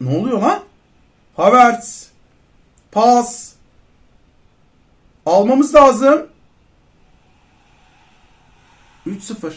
Ne oluyor lan? Havertz. Pas. Almamız lazım. 3-0.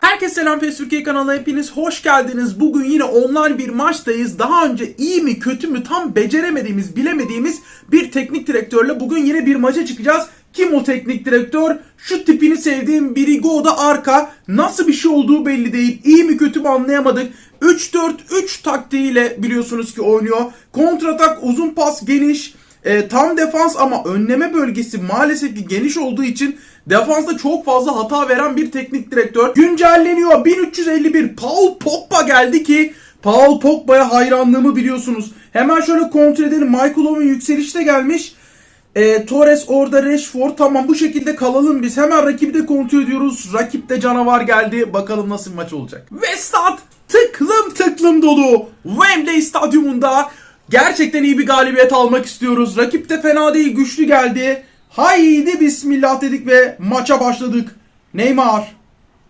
Herkese selam PES Türkiye kanalına hepiniz hoş geldiniz. Bugün yine online bir maçtayız. Daha önce iyi mi kötü mü tam beceremediğimiz, bilemediğimiz bir teknik direktörle bugün yine bir maça çıkacağız. Kim o teknik direktör? Şu tipini sevdiğim Birigo'da arka. Nasıl bir şey olduğu belli değil. İyi mi kötü mü anlayamadık. 3-4-3 taktiğiyle biliyorsunuz ki oynuyor. Kontratak, uzun pas, geniş. E, tam defans ama önleme bölgesi maalesef ki geniş olduğu için defansta çok fazla hata veren bir teknik direktör. Güncelleniyor. 1351 Paul Pogba geldi ki Paul Pogba'ya hayranlığımı biliyorsunuz. Hemen şöyle kontrol edelim. Michael Owen yükselişte gelmiş. E, Torres orada Rashford tamam bu şekilde kalalım biz. Hemen rakibi de kontrol ediyoruz. Rakipte canavar geldi. Bakalım nasıl maç olacak. Ve stat tıklım tıklım dolu. Wembley stadyumunda gerçekten iyi bir galibiyet almak istiyoruz. Rakip de fena değil güçlü geldi. Haydi bismillah dedik ve maça başladık. Neymar.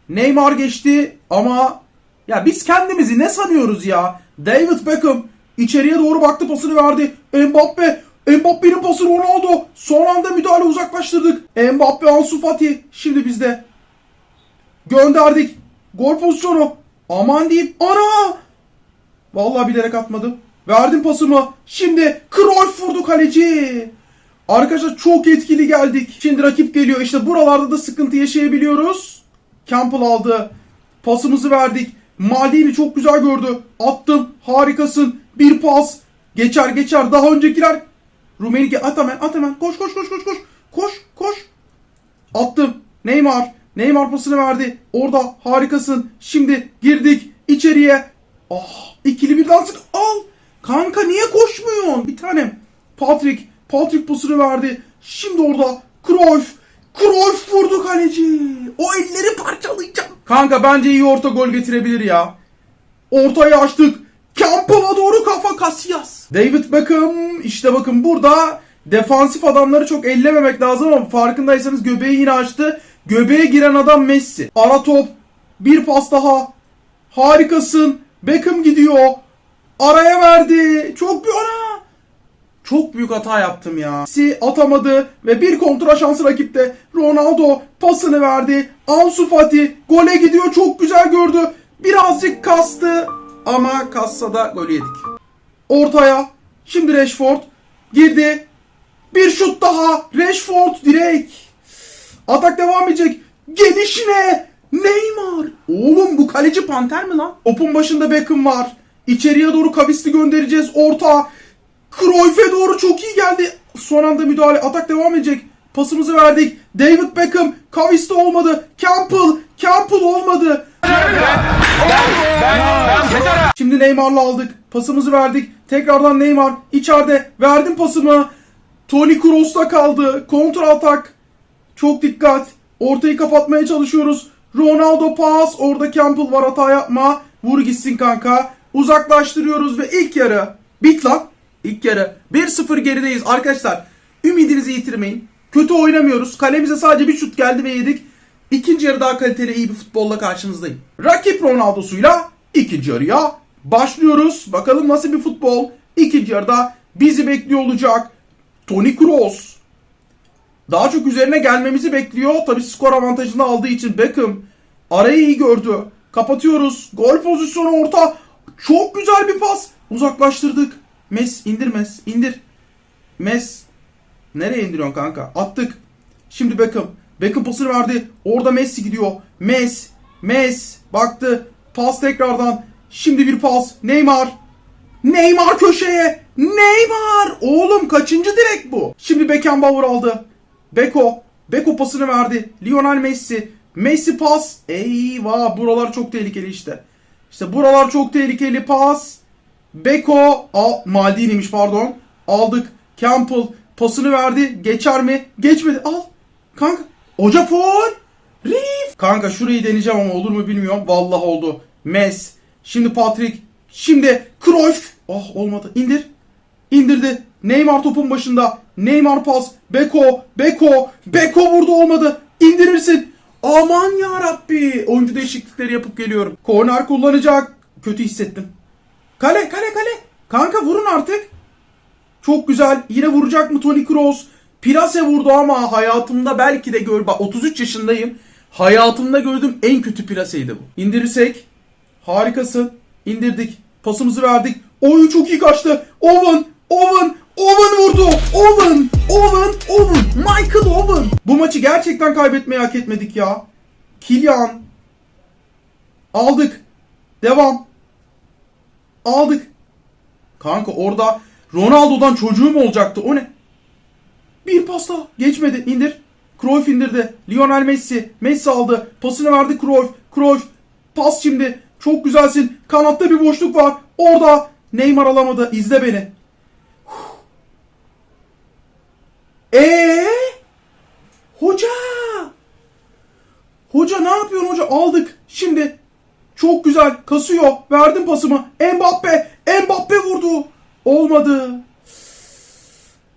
Neymar geçti ama ya biz kendimizi ne sanıyoruz ya? David Beckham içeriye doğru baktı pasını verdi. Mbappe Mbappe'nin pası Ronaldo. Son anda müdahale uzaklaştırdık. Mbappe Ansu Fati. Şimdi bizde. Gönderdik. Gol pozisyonu. Aman diyeyim. Ana! Vallahi bilerek atmadım. Verdim pasımı. Şimdi Cruyff vurdu kaleci. Arkadaşlar çok etkili geldik. Şimdi rakip geliyor. İşte buralarda da sıkıntı yaşayabiliyoruz. Campbell aldı. Pasımızı verdik. Maldini çok güzel gördü. Attım. Harikasın. Bir pas. Geçer geçer. Daha öncekiler. Rumenige at hemen at hemen. Koş koş koş koş koş. Koş koş. Attım. Neymar. Neymar pasını verdi. Orada harikasın. Şimdi girdik içeriye. Ah ikili bir dans. Al. Kanka niye koşmuyorsun? Bir tanem. Patrick. Patrick pasını verdi. Şimdi orada Cruyff. Cruyff vurdu kaleci. O elleri parçalayacağım. Kanka bence iyi orta gol getirebilir ya. Ortayı açtık. Campbell'a doğru kafa Casillas. David Beckham işte bakın burada defansif adamları çok ellememek lazım ama farkındaysanız göbeği yine açtı. Göbeğe giren adam Messi. Ara top. Bir pas daha. Harikasın. Beckham gidiyor. Araya verdi. Çok bir ana. Çok büyük hata yaptım ya. Si atamadı ve bir kontra şansı rakipte. Ronaldo pasını verdi. Ansu Fati gole gidiyor. Çok güzel gördü. Birazcık kastı ama kassa da golü yedik. Ortaya. Şimdi Rashford girdi. Bir şut daha. Rashford direkt. Atak devam edecek. Gelişine Neymar. Oğlum bu kaleci panter mi lan? Topun başında Beckham var. İçeriye doğru Kavisli göndereceğiz. Orta. Cruyff'e doğru çok iyi geldi. Son anda müdahale. Atak devam edecek. Pasımızı verdik. David Beckham. Kavisli olmadı. Campbell. Campbell olmadı. Neymar'la aldık. Pasımızı verdik. Tekrardan Neymar. içeride. Verdim pasımı. Toni Kroos'ta kaldı. Kontra atak. Çok dikkat. Ortayı kapatmaya çalışıyoruz. Ronaldo pas. Orada Campbell var hata yapma. Vur gitsin kanka. Uzaklaştırıyoruz ve ilk yarı. Bit lan. İlk yarı. 1-0 gerideyiz arkadaşlar. Ümidinizi yitirmeyin. Kötü oynamıyoruz. Kalemize sadece bir şut geldi ve yedik. İkinci yarı daha kaliteli iyi bir futbolla karşınızdayım. Rakip Ronaldo'suyla ikinci yarıya başlıyoruz. Bakalım nasıl bir futbol ikinci yarıda bizi bekliyor olacak. Toni Kroos. Daha çok üzerine gelmemizi bekliyor. Tabi skor avantajını aldığı için Beckham arayı iyi gördü. Kapatıyoruz. Gol pozisyonu orta. Çok güzel bir pas. Uzaklaştırdık. Mes indirmez. indir. Mes. Nereye indiriyorsun kanka? Attık. Şimdi Beckham. Beckham pasını verdi. Orada Messi gidiyor. Mes. Mes. Baktı. Pas tekrardan. Şimdi bir pas. Neymar. Neymar köşeye. Neymar. Oğlum kaçıncı direk bu? Şimdi Beckenbauer aldı. Beko. Beko pasını verdi. Lionel Messi. Messi pas. Eyvah buralar çok tehlikeli işte. İşte buralar çok tehlikeli pas. Beko. Al, Maldini'miş pardon. Aldık. Campbell pasını verdi. Geçer mi? Geçmedi. Al. Kanka. Hoca foul. Reef. Kanka şurayı deneyeceğim ama olur mu bilmiyorum. Vallahi oldu. Mes. Şimdi Patrick. Şimdi Cruyff. Oh olmadı. İndir. İndirdi. Neymar topun başında. Neymar pas. Beko. Beko. Beko vurdu olmadı. İndirirsin. Aman ya Rabbi. Oyuncu değişiklikleri yapıp geliyorum. Korner kullanacak. Kötü hissettim. Kale kale kale. Kanka vurun artık. Çok güzel. Yine vuracak mı Toni Kroos? Plase vurdu ama hayatımda belki de gör. Bak 33 yaşındayım. Hayatımda gördüğüm en kötü plaseydi bu. İndirirsek. Harikasın. İndirdik. Pasımızı verdik. Oyu çok iyi kaçtı. Owen. Owen. Owen vurdu. Owen. Owen. Owen. Michael Owen. Bu maçı gerçekten kaybetmeyi hak etmedik ya. Kylian. Aldık. Devam. Aldık. Kanka orada Ronaldo'dan çocuğum olacaktı. O ne? Bir pasla geçmedi. İndir. Cruyff indirdi. Lionel Messi. Messi aldı. Pasını verdi Cruyff. Cruyff. Pas şimdi. Çok güzelsin. Kanatta bir boşluk var. Orada. Neymar alamadı. İzle beni. Eee? Hoca. Hoca ne yapıyorsun hoca? Aldık. Şimdi çok güzel kasıyor. Verdim pasımı. Mbappe. Mbappe vurdu. Olmadı.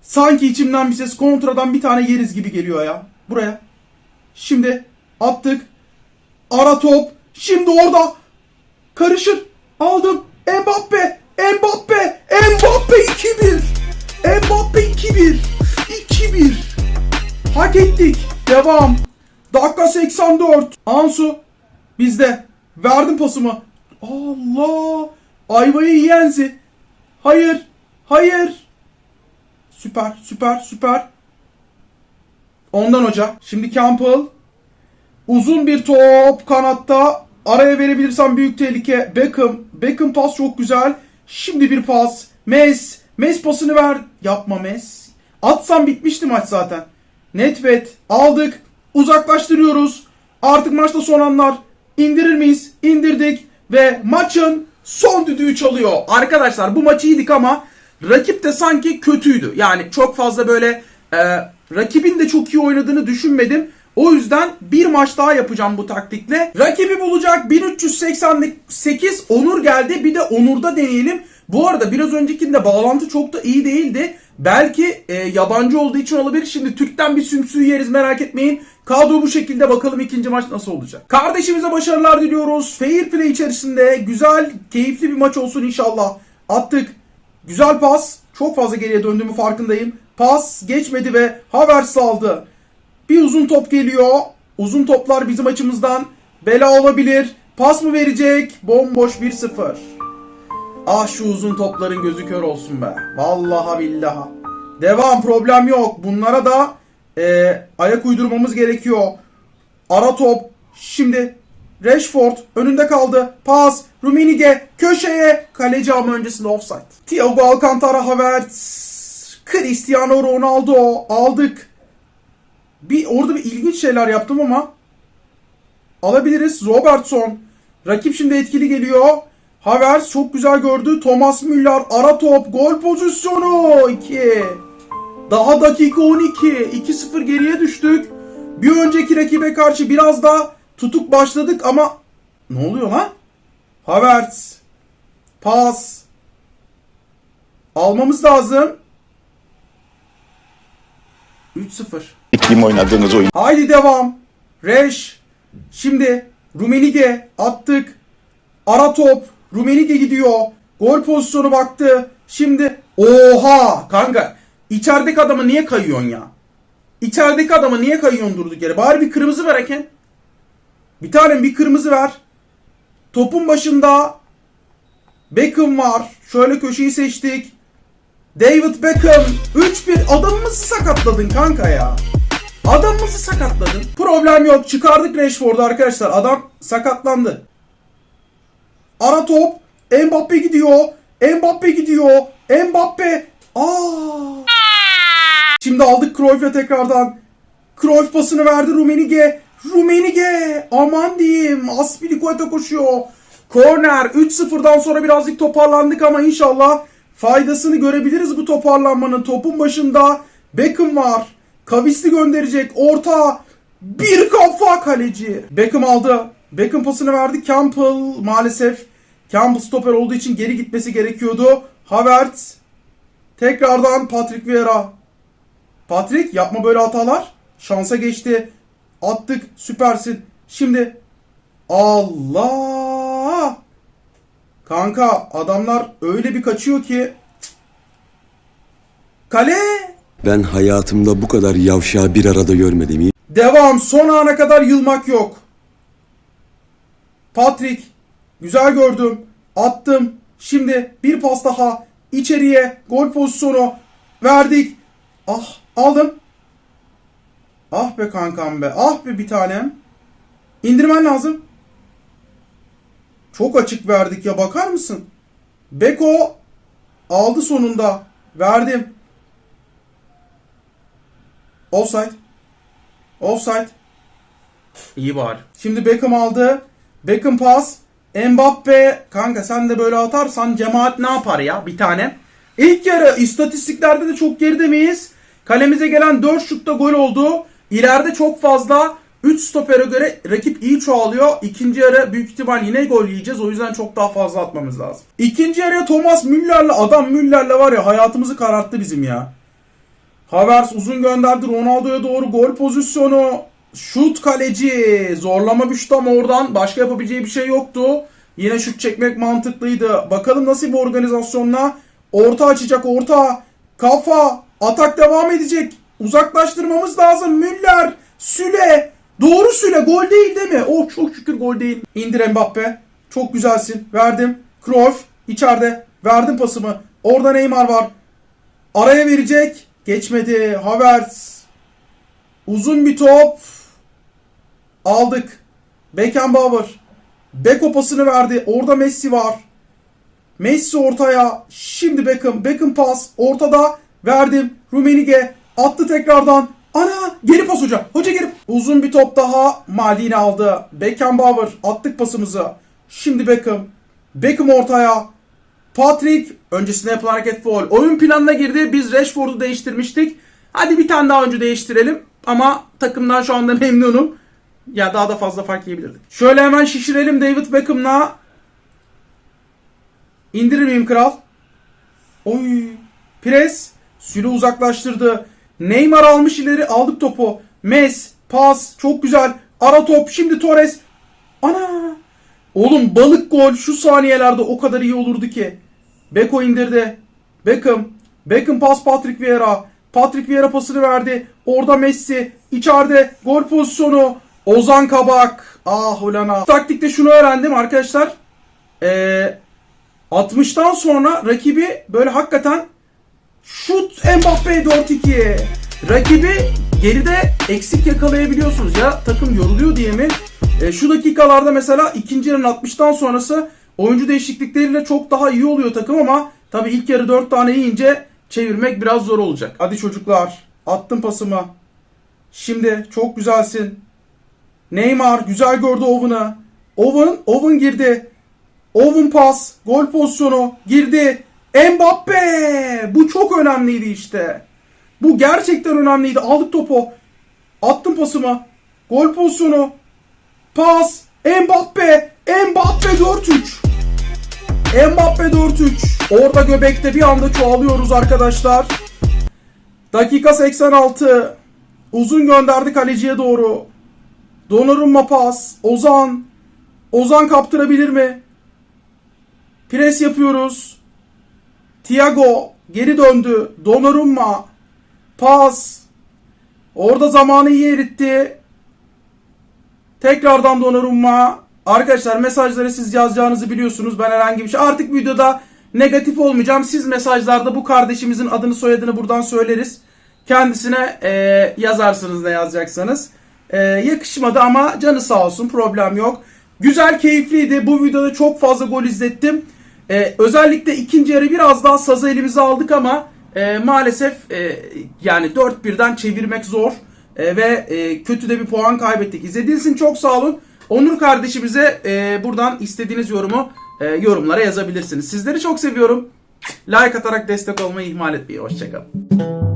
Sanki içimden bir ses kontradan bir tane yeriz gibi geliyor ya. Buraya. Şimdi attık. Ara top. Şimdi orada. Karışır. Aldım. Mbappe. Mbappe. Mbappe 2-1. Mbappe 2-1. 2-1. Hak ettik. Devam. Dakika 84. Ansu bizde. Verdim pasımı. Allah. Ayvayı yiyenzi. Hayır. Hayır. Süper, süper, süper. Ondan hoca. Şimdi Campbell. Uzun bir top kanatta. Araya verebilirsem büyük tehlike. Beckham. Beckham pas çok güzel. Şimdi bir pas. Mes. Mes pasını ver. Yapma Mes. Atsan bitmişti maç zaten. Netbet. Aldık. Uzaklaştırıyoruz. Artık maçta son anlar. İndirir miyiz? İndirdik. Ve maçın son düdüğü çalıyor. Arkadaşlar bu maçı yedik ama rakip de sanki kötüydü. Yani çok fazla böyle e, rakibin de çok iyi oynadığını düşünmedim. O yüzden bir maç daha yapacağım bu taktikle. Rakibi bulacak 1388 Onur geldi. Bir de Onur'da deneyelim. Bu arada biraz öncekinde bağlantı çok da iyi değildi. Belki e, yabancı olduğu için olabilir. Şimdi Türk'ten bir sümsüğü yeriz merak etmeyin. Kadro bu şekilde bakalım ikinci maç nasıl olacak. Kardeşimize başarılar diliyoruz. Fair play içerisinde güzel, keyifli bir maç olsun inşallah. Attık. Güzel pas. Çok fazla geriye döndüğümü farkındayım. Pas geçmedi ve Havertz aldı. Bir uzun top geliyor. Uzun toplar bizim açımızdan bela olabilir. Pas mı verecek? Bomboş 1-0. Ah şu uzun topların gözü kör olsun be. Vallahi billaha. Devam problem yok. Bunlara da e, ayak uydurmamız gerekiyor. Ara top. Şimdi Rashford önünde kaldı. Pas. Ruminige köşeye. Kaleci ama öncesinde offside. Thiago Alcantara Havertz. Cristiano Ronaldo aldık. Bir orada bir ilginç şeyler yaptım ama alabiliriz. Robertson. Rakip şimdi etkili geliyor. Havertz çok güzel gördü. Thomas Müller ara top. Gol pozisyonu. 2. Daha dakika 12. 2-0 geriye düştük. Bir önceki rakibe karşı biraz daha tutuk başladık ama ne oluyor lan? Havertz. Pas. Almamız lazım. 3-0. Kim oynadığınız oyun Haydi devam. Reş. Şimdi Rumenige attık. Ara top. Rumenige gidiyor. Gol pozisyonu baktı. Şimdi oha kanka. İçerideki adamı niye kayıyorsun ya? İçerideki adamı niye kayıyorsun durduk yere? Bari bir kırmızı ver Eken. Bir tane bir kırmızı ver. Topun başında Beckham var. Şöyle köşeyi seçtik. David Beckham 3-1 adamımızı sakatladın kanka ya. Adamımızı sakatladın. Problem yok. Çıkardık Rashford'u arkadaşlar. Adam sakatlandı. Ara top. Mbappe gidiyor. Mbappe gidiyor. Mbappe. Aa. Şimdi aldık Cruyff'e tekrardan. Cruyff pasını verdi Rumenige. Rumenige. Aman diyeyim. Aspilicueta koşuyor. Korner. 3-0'dan sonra birazcık toparlandık ama inşallah faydasını görebiliriz bu toparlanmanın. Topun başında Beckham var. Kavisli gönderecek. Orta. Bir kafa kaleci. Beckham aldı. Beckham pasını verdi. Campbell maalesef. Campbell stoper olduğu için geri gitmesi gerekiyordu. Havertz. Tekrardan Patrick Vieira. Patrick yapma böyle hatalar. Şansa geçti. Attık. Süpersin. Şimdi Allah! Kanka adamlar öyle bir kaçıyor ki Kale! Ben hayatımda bu kadar yavşağı bir arada görmedim. Devam. Son ana kadar yılmak yok. Patrick. Güzel gördüm. Attım. Şimdi bir pas daha. içeriye Gol pozisyonu. Verdik. Ah aldım. Ah be kankam be. Ah be bir tanem. İndirmen lazım. Çok açık verdik ya bakar mısın? Beko aldı sonunda. Verdim. Offside. Offside. İyi var. Şimdi Beckham aldı. Beckham pas. Mbappe. Kanka sen de böyle atarsan cemaat ne yapar ya bir tane. İlk yarı istatistiklerde de çok geride miyiz? Kalemize gelen 4 şutta gol oldu. İleride çok fazla 3 stopere göre rakip iyi çoğalıyor. İkinci yarı büyük ihtimal yine gol yiyeceğiz. O yüzden çok daha fazla atmamız lazım. İkinci yarıya Thomas Müller'le adam Müller'le var ya hayatımızı kararttı bizim ya. Havers uzun gönderdi Ronaldo'ya doğru gol pozisyonu. Şut kaleci. Zorlama bir şut ama oradan başka yapabileceği bir şey yoktu. Yine şut çekmek mantıklıydı. Bakalım nasıl bir organizasyonla. Orta açacak orta. Kafa. Atak devam edecek. Uzaklaştırmamız lazım. Müller. Süle. Doğru Süle. Gol değil değil mi? Oh çok şükür gol değil. İndir Mbappe. Çok güzelsin. Verdim. Cruyff içeride. Verdim pasımı. Orada Neymar var. Araya verecek. Geçmedi. Havertz. Uzun bir top. Aldık. Beckenbauer. Beko pasını verdi. Orada Messi var. Messi ortaya. Şimdi Beckham. Beckham pas. Ortada. Verdim. Rumenige. Attı tekrardan. Ana! Geri pas hoca. Hoca geri. Uzun bir top daha. Maldini aldı. Beckenbauer. Attık pasımızı. Şimdi Beckham. Beckham ortaya. Patrick öncesinde yapılan hareket foul. Oyun planına girdi. Biz Rashford'u değiştirmiştik. Hadi bir tane daha önce değiştirelim. Ama takımdan şu anda memnunum. Ya daha da fazla fark yiyebilirdik. Şöyle hemen şişirelim David Beckham'la. İndirir miyim kral? Oy. Pres. Süle uzaklaştırdı. Neymar almış ileri. Aldık topu. Mes. Pas. Çok güzel. Ara top. Şimdi Torres. Ana. Oğlum balık gol şu saniyelerde o kadar iyi olurdu ki. Beko indirdi. Beckham. Beckham pas Patrick Vieira. Patrick Vieira pasını verdi. Orada Messi. içeride gol pozisyonu. Ozan Kabak. Ah ulan ah. Taktikte şunu öğrendim arkadaşlar. Ee, 60'tan sonra rakibi böyle hakikaten şut Mbappe 4-2. Rakibi geride eksik yakalayabiliyorsunuz. Ya takım yoruluyor diye mi? E, şu dakikalarda mesela ikinci yarının 60'tan sonrası oyuncu değişiklikleriyle çok daha iyi oluyor takım ama tabi ilk yarı 4 tane yiyince çevirmek biraz zor olacak. Hadi çocuklar attım pasımı. Şimdi çok güzelsin. Neymar güzel gördü Owen'ı. Owen, Owen girdi. Owen pas, gol pozisyonu girdi. Mbappe! Bu çok önemliydi işte. Bu gerçekten önemliydi. Aldık topu. Attım pasımı. Gol pozisyonu. Pas. Mbappe. Mbappe 4-3. Mbappe 4-3. Orada göbekte bir anda çoğalıyoruz arkadaşlar. Dakika 86. Uzun gönderdi kaleciye doğru. Donnarumma pas. Ozan. Ozan kaptırabilir mi? Pres yapıyoruz. Thiago geri döndü. Donnarumma. Pas. Orada zamanı iyi eritti. Tekrardan Donnarumma. Arkadaşlar mesajları siz yazacağınızı biliyorsunuz. Ben herhangi bir şey. Artık videoda negatif olmayacağım. Siz mesajlarda bu kardeşimizin adını soyadını buradan söyleriz. Kendisine e, yazarsınız ne yazacaksanız. E, yakışmadı ama canı sağ olsun problem yok. Güzel keyifliydi. Bu videoda çok fazla gol izlettim. E, özellikle ikinci yarı biraz daha sazı elimize aldık ama e, maalesef e, yani 4-1'den çevirmek zor. E, ve e, kötü de bir puan kaybettik. İzlediğiniz için çok sağ olun. Onur kardeşimize e, buradan istediğiniz yorumu e, yorumlara yazabilirsiniz. Sizleri çok seviyorum. Like atarak destek olmayı ihmal etmeyin. Hoşçakalın.